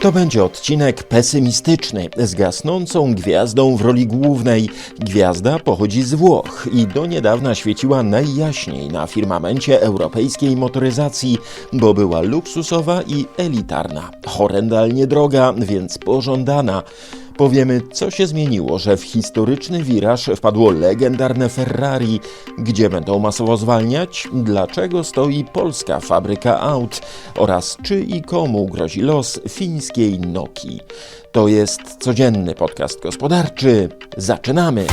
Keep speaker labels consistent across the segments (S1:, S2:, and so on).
S1: To będzie odcinek pesymistyczny, z gasnącą gwiazdą w roli głównej. Gwiazda pochodzi z Włoch i do niedawna świeciła najjaśniej na firmamencie europejskiej motoryzacji, bo była luksusowa i elitarna, horrendalnie droga, więc pożądana. Powiemy, co się zmieniło, że w historyczny wiraż wpadło legendarne Ferrari, gdzie będą masowo zwalniać, dlaczego stoi polska fabryka aut oraz czy i komu grozi los fińskiej Nokii. To jest codzienny podcast gospodarczy. Zaczynamy!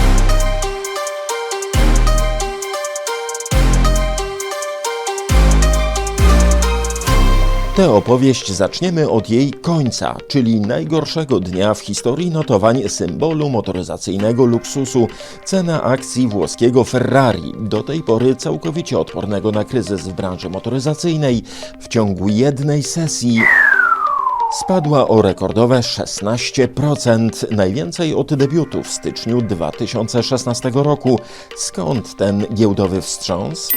S1: Tę opowieść zaczniemy od jej końca, czyli najgorszego dnia w historii notowań symbolu motoryzacyjnego luksusu, cena akcji włoskiego Ferrari, do tej pory całkowicie odpornego na kryzys w branży motoryzacyjnej, w ciągu jednej sesji spadła o rekordowe 16%, najwięcej od debiutu w styczniu 2016 roku. Skąd ten giełdowy wstrząs?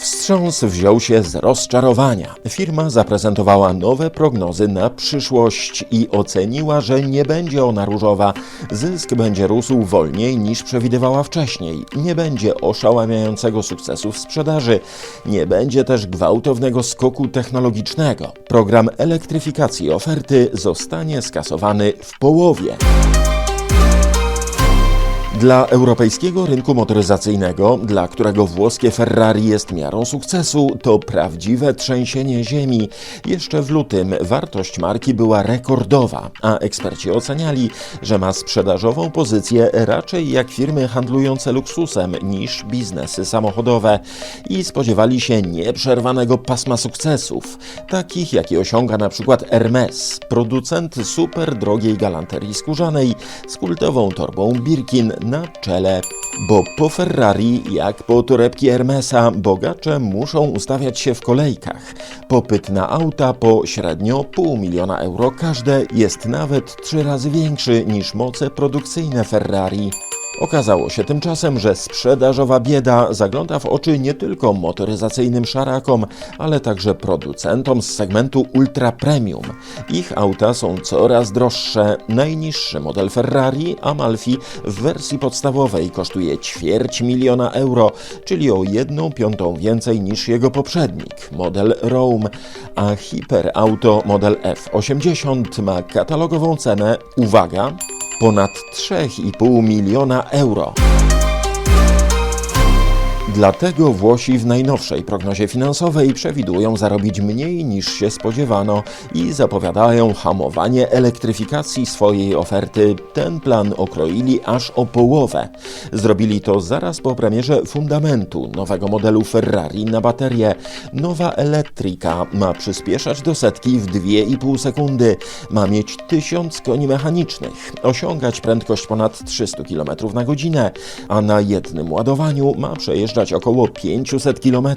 S1: Wstrząs wziął się z rozczarowania. Firma zaprezentowała nowe prognozy na przyszłość i oceniła, że nie będzie ona różowa. Zysk będzie rósł wolniej niż przewidywała wcześniej. Nie będzie oszałamiającego sukcesu w sprzedaży. Nie będzie też gwałtownego skoku technologicznego. Program elektryfikacji oferty zostanie skasowany w połowie. Dla europejskiego rynku motoryzacyjnego, dla którego włoskie Ferrari jest miarą sukcesu, to prawdziwe trzęsienie ziemi. Jeszcze w lutym wartość marki była rekordowa, a eksperci oceniali, że ma sprzedażową pozycję raczej jak firmy handlujące luksusem niż biznesy samochodowe i spodziewali się nieprzerwanego pasma sukcesów, takich jakie osiąga na przykład Hermes, producent super drogiej galanterii skórzanej z kultową torbą Birkin na czele. Bo po Ferrari, jak po torebki Hermesa, bogacze muszą ustawiać się w kolejkach. Popyt na auta po średnio pół miliona euro każde jest nawet trzy razy większy niż moce produkcyjne Ferrari. Okazało się tymczasem, że sprzedażowa bieda zagląda w oczy nie tylko motoryzacyjnym szarakom, ale także producentom z segmentu ultra premium. Ich auta są coraz droższe. Najniższy model Ferrari Amalfi w wersji podstawowej kosztuje ćwierć miliona euro, czyli o jedną piątą więcej niż jego poprzednik, model Rome, a hiperauto model F80 ma katalogową cenę, uwaga, ponad 3,5 miliona euro. Dlatego Włosi w najnowszej prognozie finansowej przewidują zarobić mniej niż się spodziewano i zapowiadają hamowanie elektryfikacji swojej oferty. Ten plan okroili aż o połowę. Zrobili to zaraz po premierze fundamentu nowego modelu Ferrari na baterię. Nowa elektryka ma przyspieszać do setki w 2,5 sekundy, ma mieć 1000 koni mechanicznych, osiągać prędkość ponad 300 km na godzinę, a na jednym ładowaniu ma przejeżdżać około 500 km.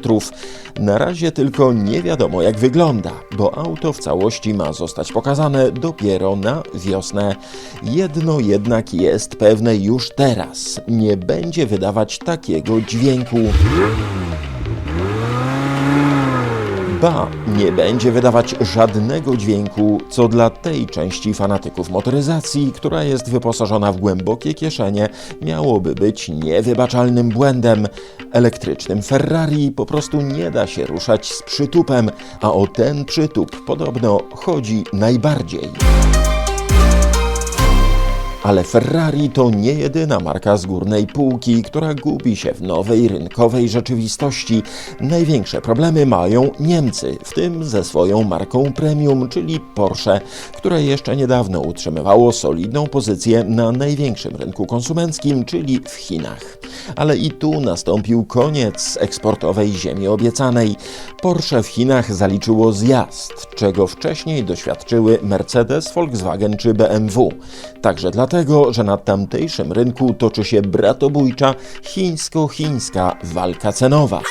S1: Na razie tylko nie wiadomo jak wygląda, bo auto w całości ma zostać pokazane dopiero na wiosnę. Jedno jednak jest pewne już teraz: nie będzie wydawać takiego dźwięku. Ba, nie będzie wydawać żadnego dźwięku, co dla tej części fanatyków motoryzacji, która jest wyposażona w głębokie kieszenie, miałoby być niewybaczalnym błędem. Elektrycznym Ferrari po prostu nie da się ruszać z przytupem, a o ten przytup podobno chodzi najbardziej. Ale Ferrari to nie jedyna marka z górnej półki, która gubi się w nowej rynkowej rzeczywistości. Największe problemy mają Niemcy, w tym ze swoją marką premium, czyli Porsche, które jeszcze niedawno utrzymywało solidną pozycję na największym rynku konsumenckim, czyli w Chinach. Ale i tu nastąpił koniec eksportowej ziemi obiecanej. Porsche w Chinach zaliczyło zjazd, czego wcześniej doświadczyły Mercedes, Volkswagen czy BMW. Także dlatego, że na tamtejszym rynku toczy się bratobójcza chińsko-chińska walka cenowa.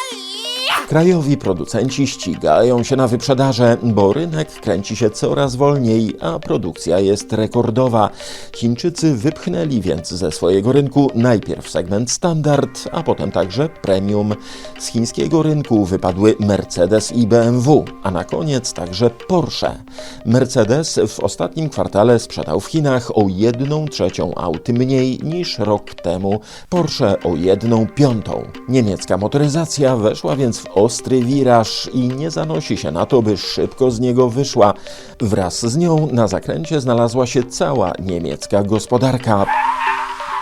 S1: Krajowi producenci ścigają się na wyprzedaże, bo rynek kręci się coraz wolniej, a produkcja jest rekordowa. Chińczycy wypchnęli więc ze swojego rynku najpierw segment standard, a potem także premium. Z chińskiego rynku wypadły Mercedes i BMW, a na koniec także Porsche. Mercedes w ostatnim kwartale sprzedał w Chinach o 1 trzecią aut mniej niż rok temu, Porsche o 1 piątą. Niemiecka motoryzacja weszła więc w ostry wiraż i nie zanosi się na to, by szybko z niego wyszła. Wraz z nią na zakręcie znalazła się cała niemiecka gospodarka.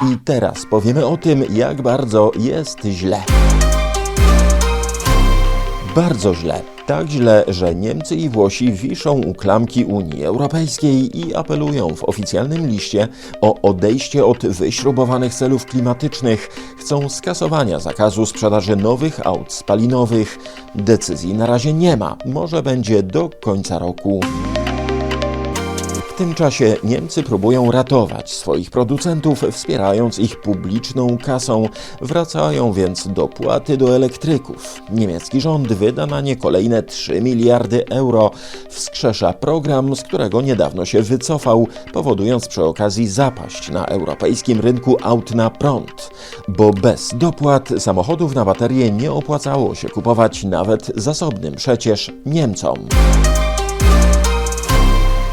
S1: I teraz powiemy o tym, jak bardzo jest źle. Bardzo źle. Tak źle, że Niemcy i Włosi wiszą u klamki Unii Europejskiej i apelują w oficjalnym liście o odejście od wyśrubowanych celów klimatycznych. Chcą skasowania zakazu sprzedaży nowych aut spalinowych. Decyzji na razie nie ma. Może będzie do końca roku. Tym czasie Niemcy próbują ratować swoich producentów, wspierając ich publiczną kasą. Wracają więc dopłaty do elektryków. Niemiecki rząd wyda na nie kolejne 3 miliardy euro. Wskrzesza program, z którego niedawno się wycofał, powodując przy okazji zapaść na europejskim rynku aut na prąd. Bo bez dopłat samochodów na baterie nie opłacało się kupować nawet zasobnym przecież Niemcom.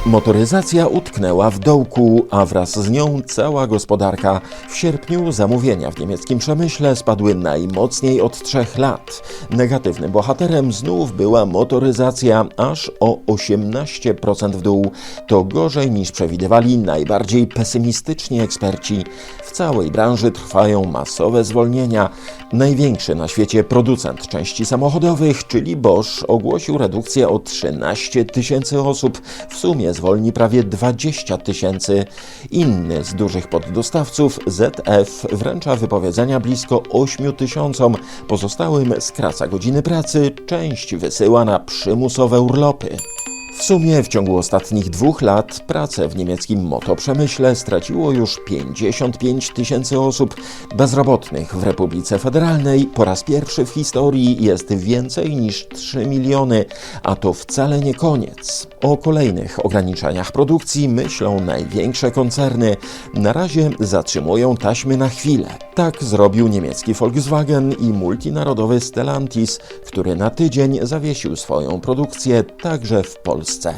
S1: Motoryzacja utknęła w dołku, a wraz z nią cała gospodarka. W sierpniu zamówienia w niemieckim przemyśle spadły najmocniej od trzech lat. Negatywnym bohaterem znów była motoryzacja, aż o 18% w dół. To gorzej niż przewidywali najbardziej pesymistyczni eksperci. W całej branży trwają masowe zwolnienia. Największy na świecie producent części samochodowych, czyli Bosch, ogłosił redukcję o 13 tysięcy osób. W sumie zwolni prawie 20 tysięcy. Inny z dużych poddostawców, ZF, wręcza wypowiedzenia blisko 8 tysiącom. Pozostałym skraca godziny pracy, część wysyła na przymusowe urlopy. W sumie w ciągu ostatnich dwóch lat pracę w niemieckim motoprzemyśle straciło już 55 tysięcy osób. Bezrobotnych w Republice Federalnej po raz pierwszy w historii jest więcej niż 3 miliony, a to wcale nie koniec. O kolejnych ograniczeniach produkcji myślą największe koncerny. Na razie zatrzymują taśmy na chwilę. Tak zrobił niemiecki Volkswagen i multinarodowy Stellantis, który na tydzień zawiesił swoją produkcję także w Polsce.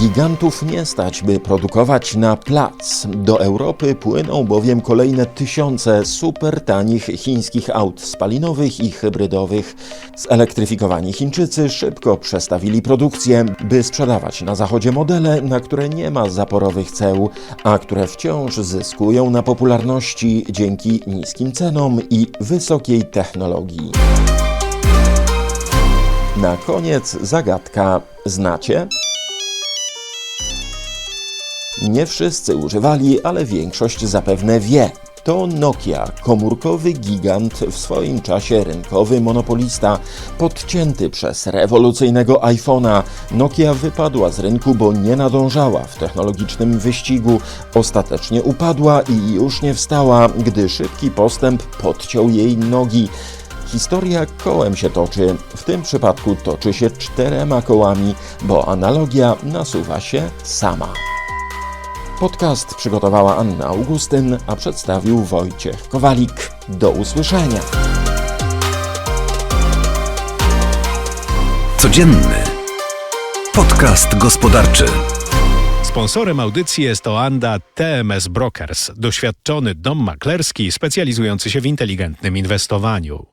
S1: Gigantów nie stać, by produkować na plac. Do Europy płyną bowiem kolejne tysiące super tanich chińskich aut spalinowych i hybrydowych. Zelektryfikowani Chińczycy szybko przestawili produkcję, by sprzedawać na zachodzie modele, na które nie ma zaporowych ceł, a które wciąż zyskują na popularności dzięki niskim cenom i wysokiej technologii. Na koniec zagadka. Znacie? Nie wszyscy używali, ale większość zapewne wie. To Nokia, komórkowy gigant, w swoim czasie rynkowy monopolista, podcięty przez rewolucyjnego iPhone'a. Nokia wypadła z rynku, bo nie nadążała w technologicznym wyścigu. Ostatecznie upadła i już nie wstała, gdy szybki postęp podciął jej nogi. Historia kołem się toczy. W tym przypadku toczy się czterema kołami, bo analogia nasuwa się sama. Podcast przygotowała Anna Augustyn, a przedstawił Wojciech Kowalik. Do usłyszenia.
S2: Codzienny podcast gospodarczy.
S3: Sponsorem audycji jest Oanda TMS Brokers, doświadczony dom maklerski specjalizujący się w inteligentnym inwestowaniu.